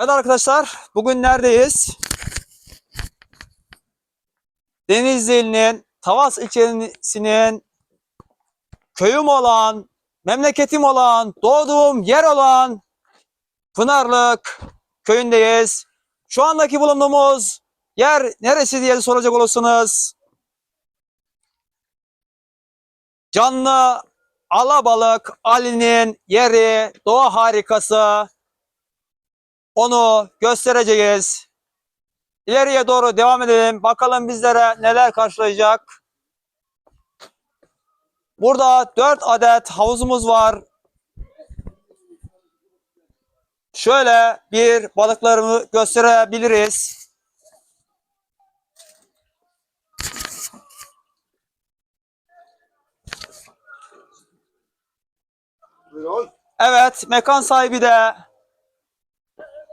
Evet arkadaşlar, bugün neredeyiz? Denizli'nin Tavas ilçesinin köyüm olan, memleketim olan, doğduğum yer olan Pınarlık köyündeyiz. Şu andaki bulunduğumuz yer neresi diye soracak olursanız canlı alabalık Ali'nin yeri, doğa harikası, onu göstereceğiz. İleriye doğru devam edelim. Bakalım bizlere neler karşılayacak. Burada 4 adet havuzumuz var. Şöyle bir balıklarımı gösterebiliriz. Evet, mekan sahibi de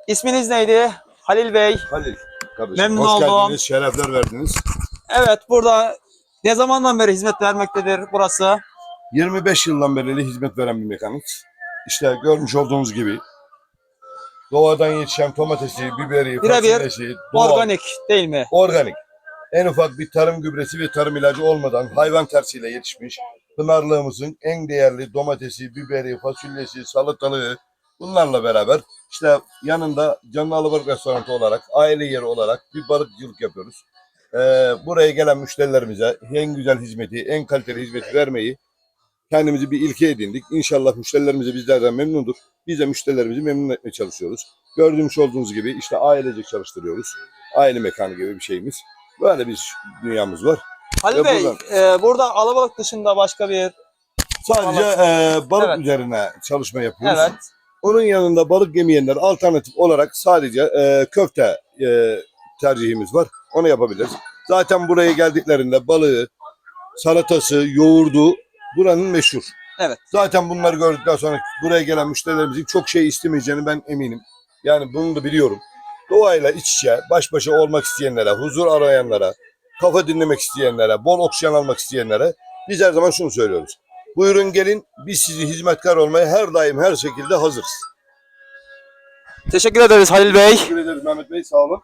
isminiz neydi? Halil Bey. Halil. Kardeşim, Memnun hoş oldum. geldiniz, şerefler verdiniz. Evet, burada ne zamandan beri hizmet vermektedir burası? 25 yıldan beri hizmet veren bir mekanik. İşte görmüş olduğunuz gibi doğadan yetişen domatesi, biberi, fasulyesi, doğal, Organik değil mi? organik. En ufak bir tarım gübresi ve tarım ilacı olmadan hayvan tersiyle yetişmiş Pınarlığımızın en değerli domatesi, biberi, fasulyesi, salatalığı bunlarla beraber işte yanında Canlı Alabalık Restoranı olarak, aile yeri olarak bir balıkçılık yapıyoruz. Ee, buraya gelen müşterilerimize en güzel hizmeti, en kaliteli hizmeti vermeyi kendimizi bir ilke edindik. İnşallah müşterilerimiz de bizlerden memnundur. Biz de müşterilerimizi memnun etmeye çalışıyoruz. Gördüğünüz olduğunuz gibi işte ailecek çalıştırıyoruz. Aile mekanı gibi bir şeyimiz. Böyle bir dünyamız var. Halil Ve Bey, buradan- e, burada alabalık dışında başka bir Sadece e, balık Evet. üzerine çalışma yapıyoruz. evet Onun yanında balık yemeyenler alternatif olarak sadece e, köfte e, tercihimiz var. Onu yapabiliriz. Zaten buraya geldiklerinde balığı, salatası, yoğurdu buranın meşhur. Evet. Zaten bunları gördükten sonra buraya gelen müşterilerimizin çok şey istemeyeceğini ben eminim. Yani bunu da biliyorum. Doğayla iç içe, baş başa olmak isteyenlere, huzur arayanlara, kafa dinlemek isteyenlere, bol oksijen almak isteyenlere biz her zaman şunu söylüyoruz. Buyurun gelin, biz sizi hizmetkar olmaya her daim her şekilde hazırız. teşekkür ederiz Halil Bey. Teşekkür ederiz Mehmet Bey, sağ olun.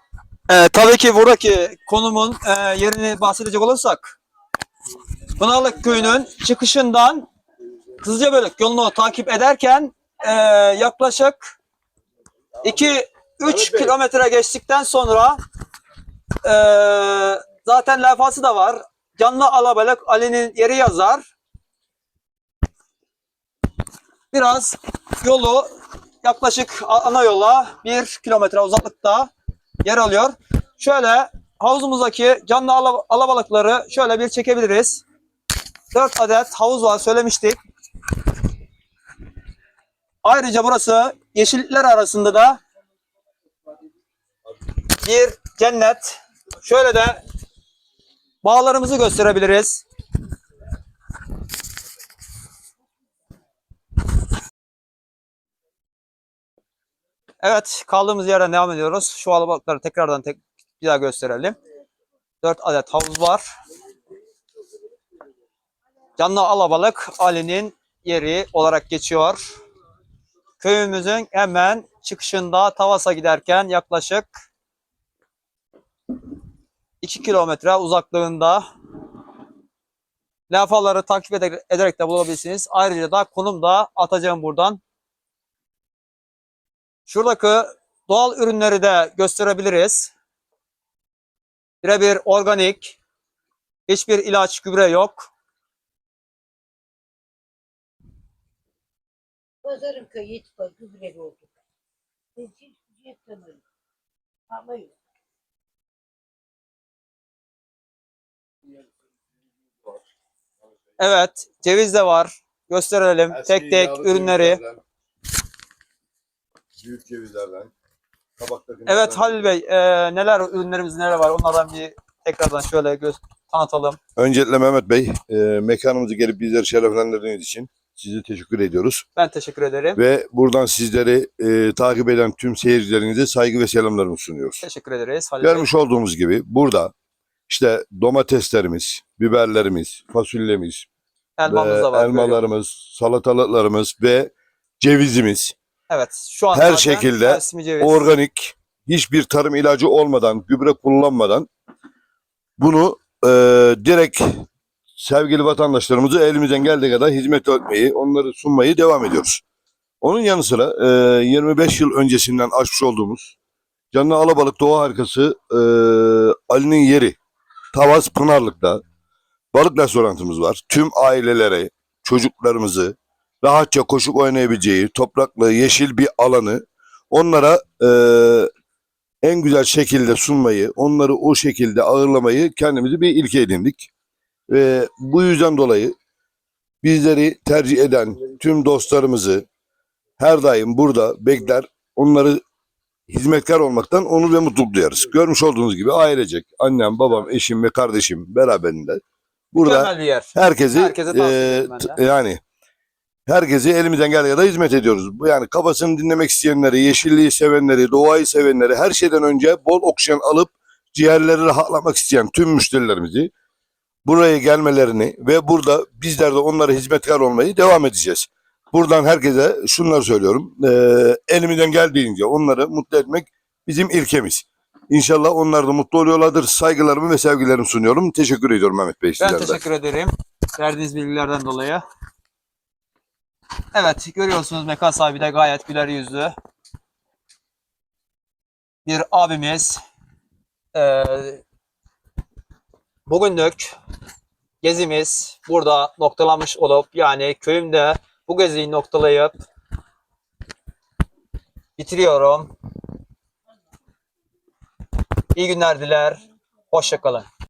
E, tabii ki buradaki konumun e, yerini bahsedecek olursak Pınarlık köyünün çıkışından Kızılcabölük yolunu takip ederken e, yaklaşık 2-3 Evet Bey. kilometre geçtikten sonra e, zaten levhası da var. Canlı alabalık Ali'nin yeri yazar. Biraz yolu yaklaşık ana yola 1 kilometre uzaklıkta yer alıyor. Şöyle havuzumuzdaki canlı ala- alabalıkları şöyle bir çekebiliriz. 4 adet havuz var söylemiştik. Ayrıca burası yeşillikler arasında da bir cennet. Şöyle de bağlarımızı gösterebiliriz. Evet, kaldığımız yerden devam ediyoruz. Şu alabalıkları tekrardan tek, bir daha gösterelim. 4 adet havuz var. Canlı alabalık Ali'nin yeri olarak geçiyor. Köyümüzün hemen çıkışında Tavas'a giderken yaklaşık 2 kilometre uzaklığında levhaları takip ede- ederek de bulabilirsiniz. Ayrıca da konum da atacağım buradan. Şuradaki doğal ürünleri de gösterebiliriz. Birebir organik. Hiçbir ilaç, gübre yok. Pazarın köyü hiç koy, gübreli oldu. Hiç hiç tanıyorum. Ama yok. Evet, ceviz de var. Gösterelim tek tek ürünleri. Büyük cevizlerden. Tabaktaki Evet Halil Bey, e, neler ürünlerimiz neler var? Onlardan bir tekrardan şöyle göz tanıtalım. Öncelikle Mehmet Bey, e, mekanımızı gelip bizleri şereflendirdiğiniz için size teşekkür ediyoruz. Ben teşekkür ederim. Ve buradan sizleri e, takip eden tüm seyircilerinize saygı ve selamlarımı sunuyoruz. Teşekkür ederiz Halil Bey. Görmüş olduğumuz gibi burada işte domateslerimiz, biberlerimiz, fasulyemiz, Elmamız ve da var. elmalarımız, salatalıklarımız ve cevizimiz, Evet şu an Her şekilde organik, hiçbir tarım ilacı olmadan, gübre kullanmadan bunu e, direkt sevgili vatandaşlarımızı elimizden geldiği kadar hizmet etmeyi, onları sunmayı devam ediyoruz. Onun yanı sıra e, 25 yıl öncesinden açmış olduğumuz Canlı Alabalık Doğa Harikası e, Ali'nin yeri Tavas Pınarlık'ta balık restoranımız var. Tüm ailelere, çocuklarımızı rahatça koşup oynayabileceği topraklı, yeşil bir alanı onlara e, en güzel şekilde sunmayı, onları o şekilde ağırlamayı kendimizi bir ilke edindik. Ve bu yüzden dolayı bizleri tercih eden tüm dostlarımızı her daim burada bekler, onları hizmetkar olmaktan onur ve mutluluk duyarız. Görmüş olduğunuz gibi ailecek, annem, babam, eşim ve kardeşim beraberinde burada herkesi t- yani herkesi elimizden geldiği kadar hizmet ediyoruz. Bu yani kafasını dinlemek isteyenleri, yeşilliği sevenleri, doğayı sevenleri her şeyden önce bol oksijen alıp ciğerleri rahatlamak isteyen tüm müşterilerimizi buraya gelmelerini ve burada bizler de onlara hizmetkar olmayı devam edeceğiz. Buradan herkese şunları söylüyorum. Eee elimizden geldiğince onları mutlu etmek bizim ilkemiz. İnşallah onlar da mutlu oluyorlardır. Saygılarımı ve sevgilerimi sunuyorum. Teşekkür ediyorum Mehmet Bey Ben sizlerden. teşekkür ederim. Verdiğiniz bilgilerden dolayı. Evet görüyorsunuz mekan sahibi de gayet güler yüzlü. Bir abimiz. Ee, bugünlük gezimiz burada noktalanmış olup yani köyümde bu geziyi noktalayıp bitiriyorum. İyi günler diler. Hoşçakalın.